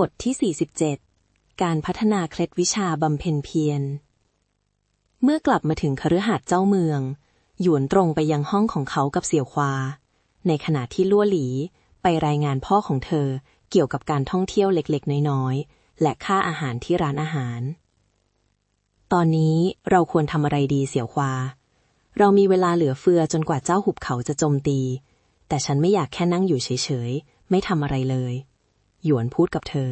บทที่ 47 การพัฒนาเคล็ดวิชาบำเพ็ญเพียร เมื่อกลับมาถึงคฤหาสน์เจ้าเมือง หยวนตรงไปยังห้องของเขากับเสี่ยวควา ในขณะที่ลั่วหลีไปรายงานพ่อของเธอเกี่ยวกับการท่องเที่ยวเล็กๆ น้อยๆ และค่าอาหารที่ร้านอาหาร ตอนนี้เราควรทำอะไรดีเสี่ยวควา เรามีเวลาเหลือเฟือจนกว่าเจ้าหุบเขาจะโจมตี แต่ฉันไม่อยากแค่นั่งอยู่เฉยๆ ไม่ทำอะไรเลย หยวนพูดกับเธอ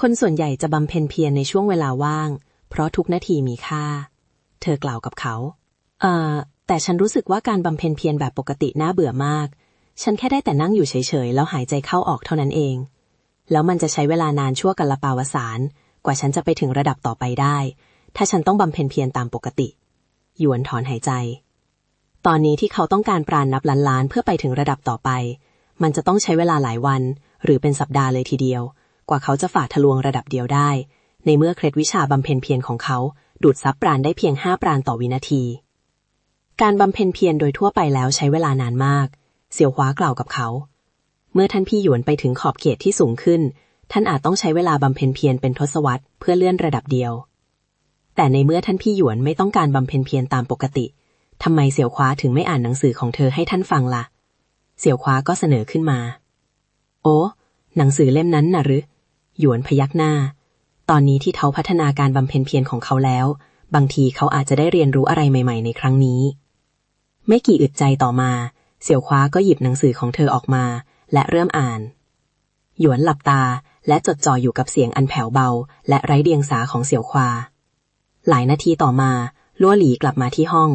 คนส่วนใหญ่จะบำเพ็ญเพียรในช่วงเวลาว่าง เพราะทุกนาทีมีค่า เธอกล่าวกับเขา เอ่อ แต่ฉันรู้สึกว่าการบำเพ็ญเพียรแบบปกติน่าเบื่อมาก ฉันแค่ได้แต่นั่งอยู่เฉยๆ แล้วหายใจเข้าออกเท่านั้นเอง แล้วมันจะใช้เวลานานชั่วกันละปาวสาร กว่าฉันจะไปถึงระดับต่อไปได้ ถ้าฉันต้องบำเพ็ญเพียรตามปกติหยวนถอนหายใจ ตอนนี้ที่เขาต้องการปราณนับล้านล้านๆเพื่อไปถึงระดับต่อไป มันจะต้องใช้เวลาหลายวัน หรือเป็นสัปดาห์เลยทีเดียว กว่าเขาจะฝ่าทะลวงระดับเดียวได้ ในเมื่อเคล็ดวิชาบำเพ็ญเพียรของเขา ดูดซับปราณได้เพียงห้าปราณต่อวินาที การบำเพ็ญเพียรโดยทั่วไปแล้วใช้เวลานานมาก เสี่ยวหวากล่าวกับเขา เมื่อท่านพี่หยวนไปถึงขอบเขตที่สูงขึ้น ท่านอาจต้องใช้เวลาบำเพ็ญเพียรเป็นทศวรรษเพื่อเลื่อนระดับเดียว แต่ในเมื่อท่านพี่หยวนไม่ต้องการบำเพ็ญเพียรตามปกติทำไมเสี่ยวคว้าถึงไม่อ่านหนังสือของเธอให้ท่านฟังละ่ะ เสี่ยวคว้าก็เสนอขึ้นมา โอ้หนังสือเล่มนั้นน่ะหรือ หยวนพยักหน้า ตอนนี้ที่เขาพัฒนาการบำเพ็ญเพียรของเขาแล้ว บางทีเขาอาจจะได้เรียนรู้อะไรใหม่ ๆ ในครั้งนี้ ไม่กี่อึดใจต่อมา เสี่ยวคว้าก็หยิบหนังสือของเธอออกมา และเริ่มอ่าน หยวนหลับตาและจดจ่ออยู่กับเสียงอันแผ่วเบา และไร้เดียงสาของเสี่ยวควา หลายนาทีต่อมาลัวหลีกลับมาที่ห้อง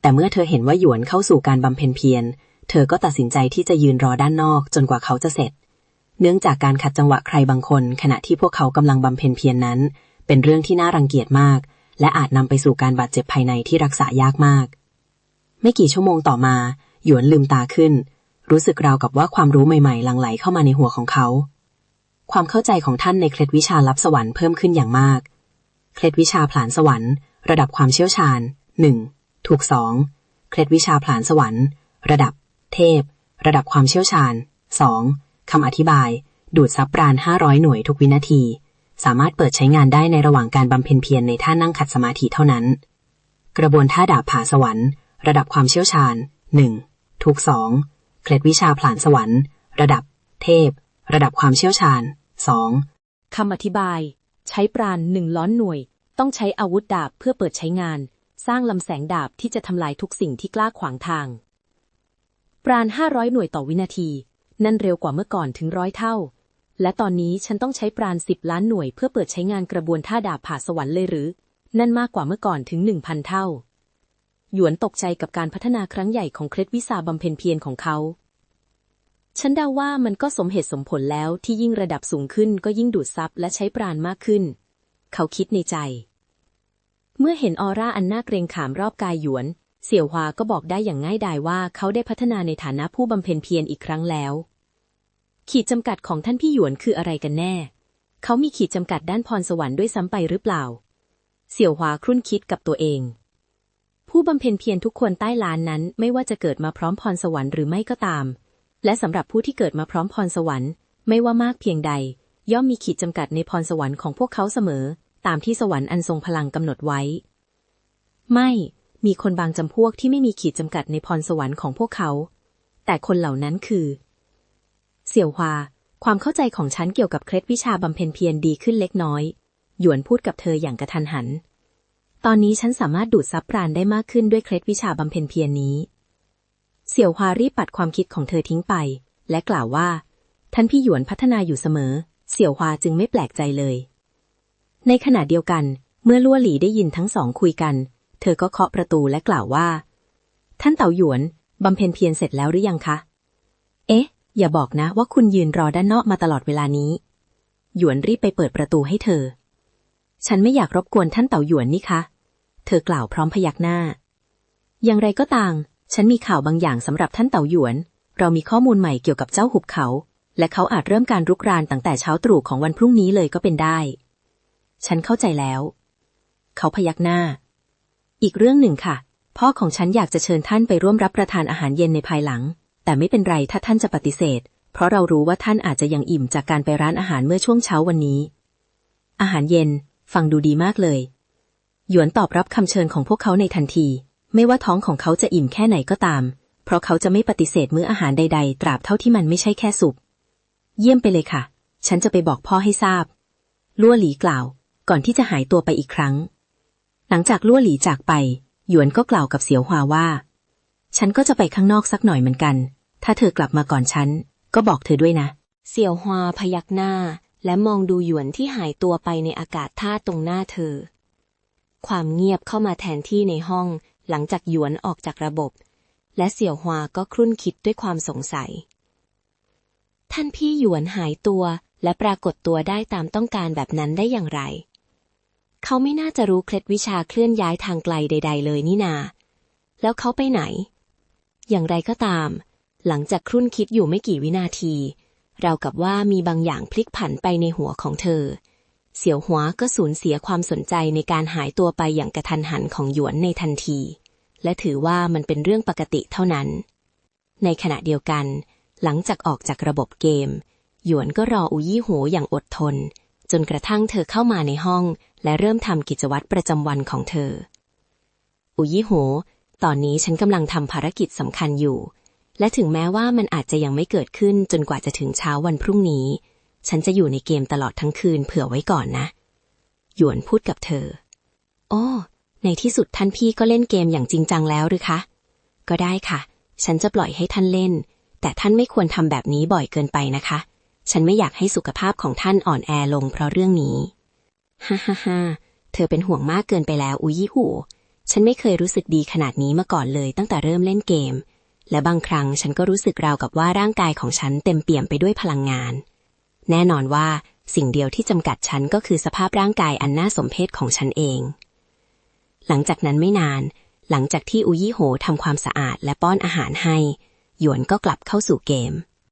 แต่เมื่อเธอเห็นว่าหยวนเข้าสู่การบำเพ็ญเพียร เธอก็ตัดสินใจที่จะยืนรอด้านนอกจนกว่าเขาจะเสร็จ เนื่องจากการขัดจังหวะใครบางคน ขณะที่พวกเขากำลังบำเพ็ญเพียรนนั้น เป็นเรื่องที่น่ารังเกียจมาก และอาจนำไปสู่การบาดเจ็บภายในที่รักษายากมาก ไม่กี่ชั่วโมงต่อมา หยวนลืมตาขึ้น รู้สึกราวกับว่าความรู้ใหม่ๆหลั่งไหลเข้ามาในหัวของเขา ความเข้าใจของท่านในเคล็ดวิชาลับสวรรค์เพิ่มขึ้นอย่างมาก เคล็ดวิชาผลานสวรรค์ ระดับความเชี่ยวชาญ 1. ถูก 2. เคล็ดวิชาผลานสวรรค์ ระดับ เทพ ระดับความเชี่ยวชาญ 2. คำอธิบาย ดูดซับปราณ 500 หน่วยทุกวินาที สามารถเปิดใช้งานได้ในระหว่างการบำเพ็ญเพียรในท่านั่งขัดสมาธิเท่านั้น กระบวนท่าดาบผาสวรรค์ ระดับความเชี่ยวชาญ 1. ถูก 2. เคล็ดวิชาผลานสวรรค์ ระดับ เทพ ระดับความเชี่ยวชาญ 2. คำอธิบาย ใช้ปราณหนึ่งล้อนหน่วย ต้องใช้อาวุธดาบเพื่อเปิดใช้งาน สร้างลำแสงดาบที่จะทำลายทุกสิ่งที่กล้าขวางทาง ปราณห้าร้อยหน่วยต่อวินาที นั่นเร็วกว่าเมื่อก่อนถึงร้อยเท่า และตอนนี้ฉันต้องใช้ปราณสิบล้านหน่วยเพื่อเปิดใช้งานกระบวนท่าดาบผ่าสวรรค์เลยหรือ นั่นมากกว่าเมื่อก่อนถึงหนึ่งพันเท่า หยวนตกใจกับการพัฒนาครั้งใหญ่ของเคล็ดวิสาบำเพ็ญเพียรของเขา ฉันเดาว่ามันก็สมเหตุสมผลแล้วที่ยิ่งระดับสูงขึ้นก็ยิ่งดูดซับและใช้ปราณมากขึ้น เขาคิดในใจ เมื่อเห็นออร่าอันน่าเกรงขามรอบกายหยวน เสี่ยวฮวาก็บอกได้อย่างง่ายดายว่าเขาได้พัฒนาในฐานะผู้บำเพ็ญเพียรอีกครั้งแล้ว ขีดจำกัดของท่านพี่หยวนคืออะไรกันแน่ เขามีขีดจำกัดด้านพรสวรรค์ด้วยซ้ำไปหรือเปล่า เสี่ยวฮวาครุ่นคิดกับตัวเอง ผู้บำเพ็ญเพียรทุกคนใต้ล้านนั้นไม่ว่าจะเกิดมาพร้อมพรสวรรค์หรือไม่ก็ตาม และสำหรับผู้ที่เกิดมาพร้อมพรสวรรค์ ไม่ว่ามากเพียงใด ย่อมมีขีดจำกัดในพรสวรรค์ของพวกเขาเสมอ ตามที่สวรรค์อันทรงพลังกำหนดไว้ ไม่ มีคนบางจำพวกที่ไม่มีขีดจำกัดในพรสวรรค์ของพวกเขา แต่คนเหล่านั้นคือ เสี่ยวฮวา ความเข้าใจของฉันเกี่ยวกับเคล็ดวิชาบำเพ็ญเพียรดีขึ้นเล็กน้อย หยวนพูดกับเธออย่างกระทันหัน ตอนนี้ฉันสามารถดูดซับปราณได้มากขึ้นด้วยเคล็ดวิชาบำเพ็ญเพียรนี้ เสี่ยวฮวารีบปัดความคิดของเธอทิ้งไป และกล่าวว่า ท่านพี่หยวนพัฒนาอยู่เสมอ เสี่ยวฮวาจึงไม่แปลกใจเลย ในขณะเดียวกัน เมื่อลั่วหลีได้ยินทั้งสองคุยกัน เธอก็เคาะประตูและกล่าวว่า ท่านเต่าหยวนบำเพ็ญเพียรเสร็จแล้วหรือยังคะ เอ๊ะ อย่าบอกนะว่าคุณยืนรอด้านนอกมาตลอดเวลานี้ หยวนรีบไปเปิดประตูให้เธอ ฉันไม่อยากรบกวนท่านเต่าหยวนนี่คะ เธอกล่าวพร้อมพยักหน้า อย่างไรก็ตาม ฉันมีข่าวบางอย่างสำหรับท่านเต่าหยวน เรามีข้อมูลใหม่เกี่ยวกับเจ้าหุบเขา และเขาอาจเริ่มการรุกรานตั้งแต่เช้าตรู่ของวันพรุ่งนี้เลยก็เป็นได้ ฉันเข้าใจแล้ว เขาพยักหน้า อีกเรื่องหนึ่งค่ะ พ่อของฉันอยากจะเชิญท่านไปร่วมรับประทานอาหารเย็นในภายหลัง แต่ไม่เป็นไรถ้าท่านจะปฏิเสธ เพราะเรารู้ว่าท่านอาจจะยังอิ่มจากการไปร้านอาหารเมื่อช่วงเช้าวันนี้ อาหารเย็น ฟังดูดีมากเลย หยวนตอบรับคำเชิญของพวกเขาในทันที ไม่ว่าท้องของเขาจะอิ่มแค่ไหนก็ตาม เพราะเขาจะไม่ปฏิเสธมื้ออาหารใด ๆ ตราบเท่าที่มันไม่ใช่แค่สุปเยี่ยมไปเลยค่ะ ฉันจะไปบอกพ่อให้ทราบ ลั่วหลีกล่าว ก่อนที่จะหายตัวไปอีกครั้ง หลังจากลั่วหลีจากไป หยวนก็กล่าวกับเสียวหวาว่า ฉันก็จะไปข้างนอกสักหน่อยเหมือนกัน ถ้าเธอกลับมาก่อนฉัน ก็บอกเธอด้วยนะ เสี่ยวฮวาพยักหน้า และมองดูหยวนที่หายตัวไปในอากาศท่าตรงหน้าเธอ ความเงียบเข้ามาแทนที่ในห้อง หลังจากหยวนออกจากระบบ และเสี่ยวฮวาก็ครุ่นคิดด้วยความสงสัย ท่านพี่หยวนหายตัวและปรากฏตัวได้ตามต้องการแบบนั้นได้อย่างไร เขาไม่น่าจะรู้เคล็ดวิชาเคลื่อนย้ายทางไกลใด ๆ เลยนี่นา แล้วเขาไปไหน อย่างไรก็ตาม หลังจากครุ่นคิดอยู่ไม่กี่วินาที เรากับว่ามีบางอย่างพลิกผันไปในหัวของเธอ เสี่ยวหัวก็สูญเสียความสนใจในการหายตัวไปอย่างกระทันหันของหยวนในทันที และถือว่ามันเป็นเรื่องปกติเท่านั้น ในขณะเดียวกัน หลังจากออกจากระบบเกม หยวนก็รออุยี่โหอย่างอดทน จนกระทั่งเธอเข้ามาในห้อง และเริ่มทำกิจวัตรประจำวันของเธอ อุยี่โห ตอนนี้ฉันกำลังทำภารกิจสำคัญอยู่ และถึงแม้ว่ามันอาจจะยังไม่เกิดขึ้นจนกว่าจะถึงเช้าวันพรุ่งนี้ ฉันจะอยู่ในเกมตลอดทั้งคืนเผื่อไว้ก่อนนะ หยวนพูดกับเธอ โอ้ในที่สุดท่านพี่ก็เล่นเกมอย่างจริงจังแล้วหรือคะ ก็ได้ค่ะ ฉันจะปล่อยให้ท่านเล่น แต่ท่านไม่ควรทำแบบนี้บ่อยเกินไปนะคะ ฉันไม่อยากให้สุขภาพของท่านอ่อนแอลงเพราะเรื่องนี้ ฮ่าฮ่าฮ่าเธอเป็นห่วงมากเกินไปแล้วอุยี่หู ฉันไม่เคยรู้สึกดีขนาดนี้มาก่อนเลยตั้งแต่เริ่มเล่นเกม และบางครั้งฉันก็รู้สึกราวกับว่าร่างกายของฉันเต็มเปี่ยมไปด้วยพลังงาน แน่นอนว่าสิ่งเดียวที่จำกัดฉันก็คือสภาพร่างกายอันน่าสมเพชของฉันเอง หลังจากนั้นไม่นาน หลังจากที่อุยี่โหทำความสะอาดและป้อนอาหารให้ หยวนก็กลับเข้าสู่เกม